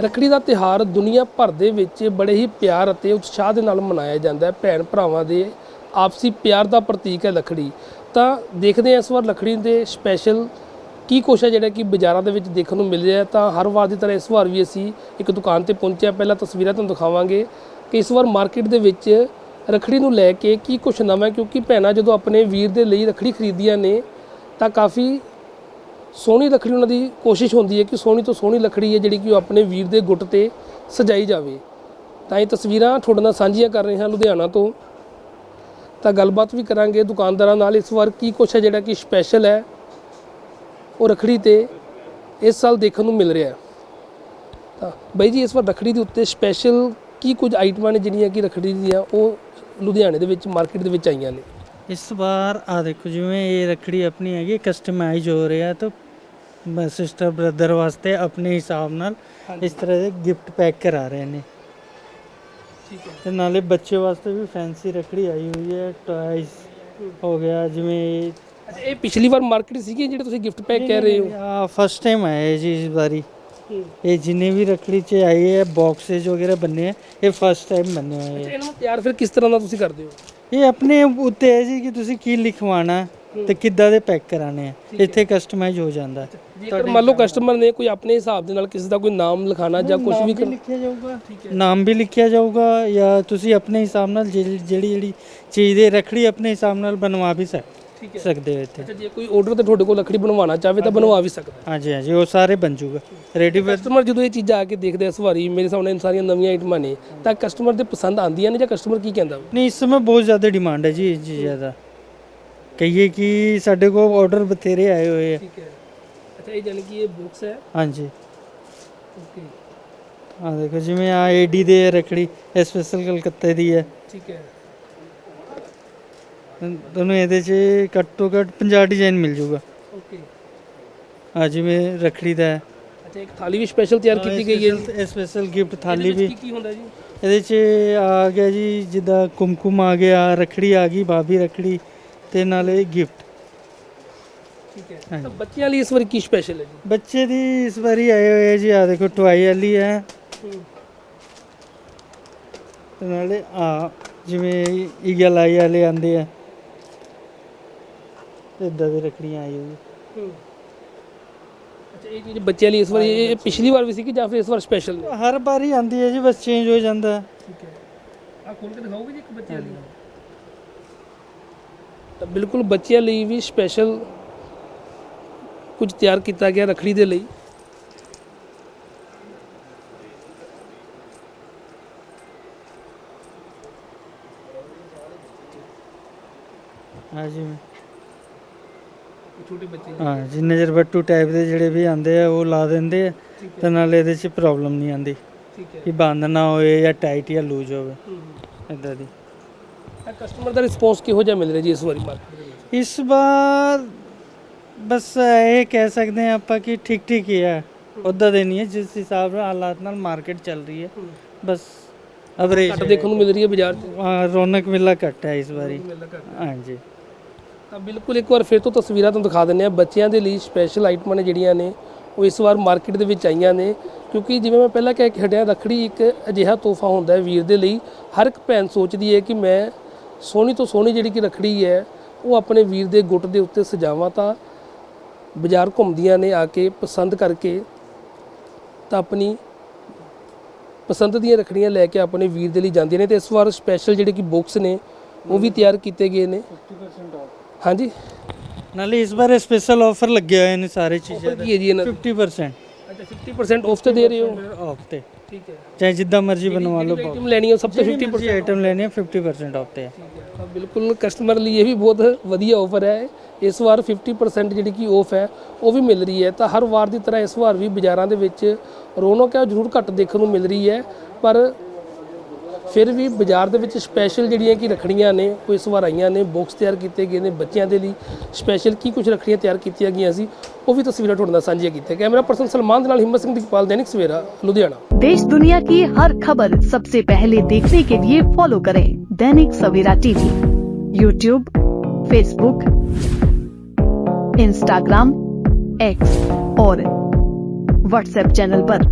ਰੱਖੜੀ ਦਾ ਤਿਹਾਰ ਦੁਨੀਆ ਭਰ ਦੇ ਵਿੱਚ ਬੜੇ ਹੀ ਪਿਆਰ ਅਤੇ ਉਤਸ਼ਾਹ ਦੇ ਨਾਲ ਮਨਾਇਆ ਜਾਂਦਾ ਹੈ। ਭੈਣ ਭਰਾਵਾਂ ਦੇ ਆਪਸੀ ਪਿਆਰ ਦਾ ਪ੍ਰਤੀਕ ਹੈ ਰੱਖੜੀ ਤਾਂ ਦੇਖਦੇ ਹਾਂ ਇਸ ਵਾਰ ਰੱਖੜੀ ਦੇ ਸਪੈਸ਼ਲ ਕੀ ਕੁਛ ਹੈ ਜਿਹੜਾ ਕਿ ਬਾਜ਼ਾਰਾਂ ਦੇ ਵਿੱਚ ਦੇਖਣ ਨੂੰ ਮਿਲ ਰਿਹਾ ਤਾਂ ਹਰ ਵਾਰ ਦੀ ਤਰ੍ਹਾਂ ਇਸ ਵਾਰ ਵੀ ਅਸੀਂ ਇੱਕ ਦੁਕਾਨ ਤੇ ਪਹੁੰਚਿਆ ਪਹਿਲਾਂ ਤਸਵੀਰਾਂ ਤੁਹਾਨੂੰ ਦਿਖਾਵਾਂਗੇ ਕਿ ਇਸ ਵਾਰ ਮਾਰਕੀਟ ਦੇ ਵਿੱਚ ਰੱਖੜੀ ਨੂੰ ਲੈ ਕੇ ਕੀ ਕੁਛ ਨਵਾਂ ਕਿਉਂਕਿ ਭੈਣਾਂ ਜਦੋਂ ਆਪਣੇ ਵੀਰ ਦੇ ਲਈ ਰੱਖੜੀ ਖਰੀਦੀਆਂ ਨੇ ਤਾਂ ਕਾਫੀ ਸੋਹਣੀ ਰੱਖੜੀ ਉਹਨਾਂ ਦੀ ਕੋਸ਼ਿਸ਼ ਹੁੰਦੀ ਹੈ ਕਿ ਸੋਹਣੀ ਤੋਂ ਸੋਹਣੀ ਰੱਖੜੀ ਹੈ ਜਿਹੜੀ ਕਿ ਉਹ ਆਪਣੇ ਵੀਰ ਦੇ ਗੁੱਟ ਤੇ ਸਜਾਈ ਜਾਵੇ। ਤਾਂ ਇਹ ਤਸਵੀਰਾਂ ਤੁਹਾਡੇ ਨਾਲ ਸਾਂਝੀਆਂ ਕਰ ਰਹੇ ਹਾਂ ਲੁਧਿਆਣਾ ਤੋਂ। ਤਾਂ ਗੱਲਬਾਤ ਵੀ ਕਰਾਂਗੇ ਦੁਕਾਨਦਾਰਾਂ ਨਾਲ। ਇਸ ਵਾਰ ਕੀ ਕੁਛ ਹੈ ਜਿਹੜਾ ਕਿ ਸਪੈਸ਼ਲ ਹੈ ਉਹ ਰੱਖੜੀ ਤੇ ਇਸ ਸਾਲ ਦੇਖਣ ਨੂੰ ਮਿਲ ਰਿਹਾ। ਤਾਂ ਬਾਈ ਜੀ, ਇਸ ਵਾਰ ਰੱਖੜੀ ਦੇ ਉੱਤੇ ਸਪੈਸ਼ਲ ਕੀ ਕੁਝ ਆਈਟਮਾਂ ਨੇ ਜਿਹੜੀਆਂ ਕਿ ਰੱਖੜੀ ਦੀਆਂ ਉਹ ਲੁਧਿਆਣੇ ਦੇ ਵਿੱਚ ਮਾਰਕੀਟ ਦੇ ਵਿੱਚ ਆਈਆਂ ਨੇ? ਇਸ ਵਾਰ ਆ ਦੇਖੋ ਜਿਵੇਂ ਇਹ ਰੱਖੜੀ ਆਪਣੀ ਹੈਗੀ ਕਸਟਮਾਈਜ਼ ਹੋ ਰਿਹਾ ਤਾਂ ਸਿਸਟਰ ਬ੍ਰਦਰ ਵਾਸਤੇ ਆਪਣੇ ਹਿਸਾਬ ਨਾਲ ਇਸ ਤਰ੍ਹਾਂ ਦੇ ਗਿਫਟ ਪੈਕ ਕਰਾ ਰਹੇ ਨੇ। ਠੀਕ ਹੈ। ਤੇ ਨਾਲੇ ਬੱਚੇ ਵਾਸਤੇ ਵੀ ਫੈਂਸੀ ਰੱਖੜੀ ਆਈ ਹੋਈ ਹੈ ਟॉयਜ਼ ਹੋ ਗਿਆ ਜਿਵੇਂ ਅੱਛਾ ਇਹ ਪਿਛਲੀ ਵਾਰ ਮਾਰਕੀਟ ਸੀਗੀ ਜਿਹੜੇ ਤੁਸੀਂ ਗਿਫਟ ਪੈਕ ਕਹਿ ਰਹੇ ਹੋ? ਆ ਫਸਟ ਟਾਈਮ ਆਇਆ ਹੈ ਜੀ ਇਸ ਵਾਰੀ ਇਹ ਜਿੰਨੇ ਵੀ ਰੱਖੜੀ 'ਚ ਆਈ ਹੈ ਬਾਕਸੇਜ ਵਗੈਰਾ ਬੰਨੇ ਹੈ ਇਹ ਫਸਟ ਟਾਈਮ ਬੰਨੇ ਹੋਏ ਹੈ। ਇਹਨੂੰ ਤਿਆਰ ਫਿਰ ਕਿਸ ਤਰ੍ਹਾਂ ਦਾ ਤੁਸੀਂ ਕਰਦੇ ਹੋ? ਇਹ ਆਪਣੇ ਉੱਤੇ ਹੈ ਜੀ ਕਿ ਤੁਸੀਂ ਕੀ ਲਿਖਵਾਣਾ ਤੇ ਕਿੱਦਾਂ ਦੇ ਪੈਕ ਕਰਾਣੇ ਆ। ਇੱਥੇ ਕਸਟਮਾਈਜ਼ ਹੋ ਜਾਂਦਾ ਜੇਕਰ ਮੰਨ ਲਓ ਕਸਟਮਰ ਨੇ ਕੋਈ ਆਪਣੇ ਹਿਸਾਬ ਦੇ ਨਾਲ ਕਿਸੇ ਦਾ ਕੋਈ ਨਾਮ ਲਿਖਾਣਾ ਜਾਂ ਕੁਝ ਵੀ ਲਿਖਿਆ ਜਾਊਗਾ। ਨਾਮ ਵੀ ਲਿਖਿਆ ਜਾਊਗਾ ਜਾਂ ਤੁਸੀਂ ਆਪਣੇ ਹਿਸਾਬ ਨਾਲ ਜਿਹੜੀ ਜਿਹੜੀ ਚੀਜ਼ ਦੇ ਰੱਖੜੀ ਆਪਣੇ ਹਿਸਾਬ ਨਾਲ ਬਣਵਾ ਵੀ ਸਕ ਸਕਦੇ ਹੋ ਇੱਥੇ। ਅੱਛਾ ਜੇ ਕੋਈ ਆਰਡਰ ਤੇ ਤੁਹਾਡੇ ਕੋਲ ਲੱਕੜੀ ਬਣਵਾਉਣਾ ਚਾਹਵੇ ਤਾਂ ਬਣਵਾ ਵੀ ਸਕਦਾ। ਹਾਂਜੀ ਹਾਂਜੀ ਉਹ ਸਾਰੇ ਬਣ ਜਾਊਗਾ ਰੈਡੀ ਕਸਟਮਰ ਜਦੋਂ ਇਹ ਚੀਜ਼ਾਂ ਆ ਕੇ ਦੇਖਦੇ ਆ ਇਸ ਵਾਰੀ ਮੇਰੇ ਸਾਹਮਣੇ ਸਾਰੀਆਂ ਨਵੀਆਂ ਆਈਟਮਾਂ ਨੇ ਤਾਂ ਕਸਟਮਰ ਦੇ ਪਸੰਦ ਆਉਂਦੀਆਂ ਨੇ ਜਾਂ ਕਸਟਮਰ ਕੀ ਕਹਿੰਦਾ? ਨਹੀਂ ਇਸ ਸਮੇਂ ਬਹੁਤ ਜ਼ਿਆਦਾ ਡਿਮਾਂਡ ਹੈ ਜੀ ਜੀ ਜ਼ਿਆਦਾ ਕਹੀਏ ਕਿ ਸਾਡੇ ਕੋਲ ਆਰਡਰ ਬਥੇਰੇ ਆਏ ਹੋਏ ਆ। ਠੀਕ ਹੈ। ਅੱਛਾ ਇਹ ਜਾਨੀ ਕਿ ਇਹ ਬੁక్స్ ਹੈ? ਹਾਂਜੀ। ਓਕੇ ਆ ਦੇਖੋ ਜਿਵੇਂ ਆ ਏਡੀ ਦੇ ਰੱਖੜੀ ਸਪੈਸ਼ਲ ਕਲਕੱਤੇ ਦੀ ਹੈ। ਠੀਕ ਹੈ। ਤੁਹਾਨੂੰ ਇਹਦੇ 'ਚ ਘੱਟ ਘੱਟ 50 ਡਿਜ਼ਾਈਨ ਮਿਲ ਜਾਊਗਾ। ਓਕੇ ਆ ਜਿਵੇਂ ਰੱਖੜੀ ਦਾ ਹੈ। ਅੱਛਾ ਇੱਕ ਥਾਲੀ ਵੀ ਸਪੈਸ਼ਲ ਤਿਆਰ ਕੀਤੀ ਗਈ ਹੈ ਇਹ ਸਪੈਸ਼ਲ ਗਿਫਟ ਥਾਲੀ ਵੀ। ਕੀ ਕੀ ਹੁੰਦਾ ਜੀ? ਇਹਦੇ 'ਚ ਆ ਗਿਆ ਜੀ ਜਿੱਦਾਂ ਕੁਮਕੁਮ ਆ ਗਿਆ ਰੱਖੜੀ ਆ ਗਈ ਭਾਬੀ ਰੱਖੜੀ ਤੇ ਨਾਲੇ ਗਿਫਟ ਠੀਕ ਹੈ। ਤਾਂ ਬੱਚਿਆਂ ਲਈ ਇਸ ਵਾਰੀ ਕੀ ਸਪੈਸ਼ਲ ਹੈ ਜੀ? ਬੱਚੇ ਦੀ ਇਸ ਵਾਰੀ ਆਏ ਹੋਏ ਆ ਜੀ ਆ ਦੇਖੋ ਟਵਾਈ ਵਾਲੀ ਹੈ। ਤੇ ਨਾਲੇ ਆ ਜਿਵੇਂ ਈਗਲ ਆਈ ਵਾਲੇ ਆਂਦੇ ਆ। ਇਦਾਂ ਦੀ ਰੱਖੜੀਆਂ ਆਈ ਹੋਈ ਅੱਛਾ ਇਹ ਚੀਜ਼ ਬੱਚਿਆਂ ਲਈ ਇਸ ਵਾਰੀ ਇਹ ਪਿਛਲੀ ਵਾਰ ਵੀ ਸੀ ਕਿ ਜਾਂ ਫਿਰ ਇਸ ਵਾਰ ਸਪੈਸ਼ਲ ਨੇ? ਹਰ ਵਾਰੀ ਆਂਦੀ ਹੈ ਜੀ ਬਸ ਚੇਂਜ ਹੋ ਜਾਂਦਾ। ਹੈ। ਠੀਕ ਹੈ। ਆ ਖੋਲ ਕੇ ਦਿਖਾਓਗੇ ਜੀ ਇੱਕ ਬੱਚਿਆਂ ਲਈ? ਤਾਂ ਬਿਲਕੁਲ ਬੱਚਿਆਂ ਲਈ ਵੀ ਸਪੈਸ਼ਲ ਕੁਝ ਤਿਆਰ ਕੀਤਾ ਗਿਆ ਰਖੜੀ ਦੇ ਲਈ। ਹਾਂ ਜੀ। ਛੋਟੇ ਬੱਚੇ ਹਾਂ ਜੀ ਨਜ਼ਰ ਬੱਟੂ ਟਾਈਪ ਦੇ ਜਿਹੜੇ ਵੀ ਆਂਦੇ ਆ ਉਹ ਲਾ ਦਿੰਦੇ ਆ ਤੇ ਨਾਲੇ ਇਹਦੇ 'ਚ ਪ੍ਰੋਬਲਮ ਨਹੀਂ ਆਂਦੀ ਠੀਕ ਹੈ। ਕਿ ਬੰਦ ਨਾ ਹੋਏ ਜਾਂ ਟਾਈਟ ਜਾਂ ਲੂਜ਼ ਹੋਵੇ। ਇਦਾਂ ਦੀ। ਤਾਂ ਕਸਟਮਰ ਦਾ ਰਿਸਪੌਂਸ ਕਿਹੋ ਜਿਹਾ ਮਿਲ ਰਿਹਾ ਜੀ ਇਸ ਵਾਰੀ ਮਾਰਕੀਟ ਦੇ ਵਿੱਚ? ਇਸ ਵਾਰ ਬਸ ਇਹ ਕਹਿ ਸਕਦੇ ਹਾਂ ਆਪਾਂ ਕਿ ਠੀਕ ਠੀਕ ਹੀ ਹੈ। ਉੱਦਾਂ ਦੇ ਨਹੀਂ ਹੈ ਜਿਸ ਹਿਸਾਬ ਨਾਲ ਹਾਲਾਤ ਨਾਲ ਮਾਰਕੀਟ ਚੱਲ ਰਹੀ ਹੈ। ਬਸ ਐਵਰੇਜ ਘੱਟ ਦੇਖਣ ਨੂੰ ਮਿਲ ਰਹੀ ਹੈ ਬਾਜ਼ਾਰ 'ਚ? ਰੌਣਕ ਮੇਲਾ ਘੱਟ ਹੈ ਇਸ ਵਾਰੀ। ਹਾਂਜੀ। ਤਾਂ ਬਿਲਕੁਲ ਇੱਕ ਵਾਰ ਫਿਰ ਤੋਂ ਤਸਵੀਰਾਂ ਤੁਹਾਨੂੰ ਦਿਖਾ ਦਿੰਦੇ ਆ ਬੱਚਿਆਂ ਦੇ ਲਈ ਸਪੈਸ਼ਲ ਆਈਟਮਾਂ ਨੇ ਜਿਹੜੀਆਂ ਨੇ, ਉਹ ਇਸ ਵਾਰ ਮਾਰਕੀਟ ਦੇ ਵਿੱਚ ਆਈਆਂ ਨੇ। ਕਿਉਂਕਿ ਜਿਵੇਂ ਮੈਂ ਪਹਿਲਾਂ ਕਹਿ ਕੇ ਹਟਿਆ, ਰੱਖੜੀ ਇੱਕ ਅਜਿਹਾ ਤੋਹਫਾ ਹੁੰਦਾ ਹੈ ਵੀਰ ਦੇ ਲਈ। ਹਰ ਇੱਕ ਭੈਣ ਸੋਚਦੀ ਹੈ ਕਿ ਮੈਂ ਸੋਹਣੀ ਤੋਂ ਸੋਹਣੀ ਜਿਹੜੀ ਕਿ ਰੱਖੜੀ ਹੈ, ਉਹ ਆਪਣੇ ਵੀਰ ਦੇ ਗੁੱਟ ਦੇ ਉੱਤੇ ਸਜਾਵਾਂ ਤਾਂ ਬਾਜ਼ਾਰ ਘੁੰਮਦੀਆਂ ਨੇ ਆ ਕੇ ਪਸੰਦ ਕਰਕੇ ਤਾਂ ਆਪਣੀ ਪਸੰਦ ਦੀਆਂ ਰੱਖੜੀਆਂ ਲੈ ਕੇ ਆਪਣੇ ਵੀਰ ਦੇ ਲਈ ਜਾਂਦੀਆਂ ਨੇ ਤੇ ਇਸ ਵਾਰ ਸਪੈਸ਼ਲ ਜਿਹੜੇ ਕਿ ਬੁੱਕਸ ਨੇ, ਉਹ ਵੀ ਤਿਆਰ ਕੀਤੇ ਗਏ ਨੇ। ਹਾਂਜੀ। ਨਾਲੇ ਇਸ ਵਾਰ ਸਪੈਸ਼ਲ ਆਫਰ ਲੱਗਿਆ ਹੋਏ ਨੇ ਸਾਰੇ ਚੀਜ਼ਾਂ ਕੀ ਹੈ ਜੀ ਇਹਨਾਂ 50% ਅੱਛਾ 50% ਆਫ ਤੇ ਦੇ ਰਹੇ ਹੋ? ਆਫ ਤੇ। ਠੀਕ ਹੈ। ਚਾਹੇ ਜਿੱਦਾਂ ਮਰਜ਼ੀ ਬਣਵਾ ਲਓ ਆਈਟਮ ਲੈਣੀ ਹੈ ਸਭ ਤੋਂ 50% ਮਰਜ਼ੀ ਆਈਟਮ ਲੈਣੀ ਹੈ 50% ਆਫ ਤੇ ਹੈ। ਬਿਲਕੁਲ ਕਸਟਮਰ ਲਈ ਇਹ ਵੀ ਬਹੁਤ ਵਧੀਆ ਆਫਰ ਹੈ। ਇਸ ਵਾਰ 50% ਜਿਹੜੀ ਕਿ ਆਫ ਹੈ ਉਹ ਵੀ ਮਿਲ ਰਹੀ ਹੈ। ਤਾਂ ਹਰ ਵਾਰ ਦੀ ਤਰ੍ਹਾਂ ਇਸ ਵਾਰ ਵੀ ਬਾਜ਼ਾਰਾਂ ਦੇ ਵਿੱਚ ਰੌਣਕ ਹੈ ਜ਼ਰੂਰ ਘੱਟ ਦੇਖਣ ਨੂੰ ਮਿਲ ਰਹੀ ਹੈ। ਪਰ ਫਿਰ ਵੀ ਬਾਜ਼ਾਰ ਦੇ ਵਿੱਚ ਸਪੈਸ਼ਲ ਜਿਹੜੀਆਂ ਕਿ ਰੱਖੜੀਆਂ ਨੇ ਉਹ ਇਸ ਵਾਰ ਆਈਆਂ ਨੇ ਬਾਕਸ ਤਿਆਰ ਕੀਤੇ ਗਏ ਨੇ ਬੱਚਿਆਂ ਦੇ ਲਈ ਸਪੈਸ਼ਲ ਕੀ ਕੁਝ ਰੱਖੜੀਆਂ ਤਿਆਰ ਕੀਤੀਆਂ ਗਈਆਂ ਸੀ ਉਹ ਵੀ ਤਸਵੀਰਾਂ ਤੁਹਾਡੇ ਨਾਲ ਸਾਂਝੀਆਂ ਕੀਤੀਆਂ ਕੈਮਰਾ ਪਰਸਨ ਸਲਮਾਨ ਦੇ ਨਾਲ ਹਿੰਮਤ ਸਿੰਘ ਦੀਪਾਲ ਦੈਨਿਕ ਸਵੇਰਾ ਲੁਧਿਆਣਾ देश दुनिया की हर खबर सबसे पहले देखने के लिए फॉलो करें Dainik Savera TV YouTube Facebook Instagram X और व्हाट्सएप चैनल पर।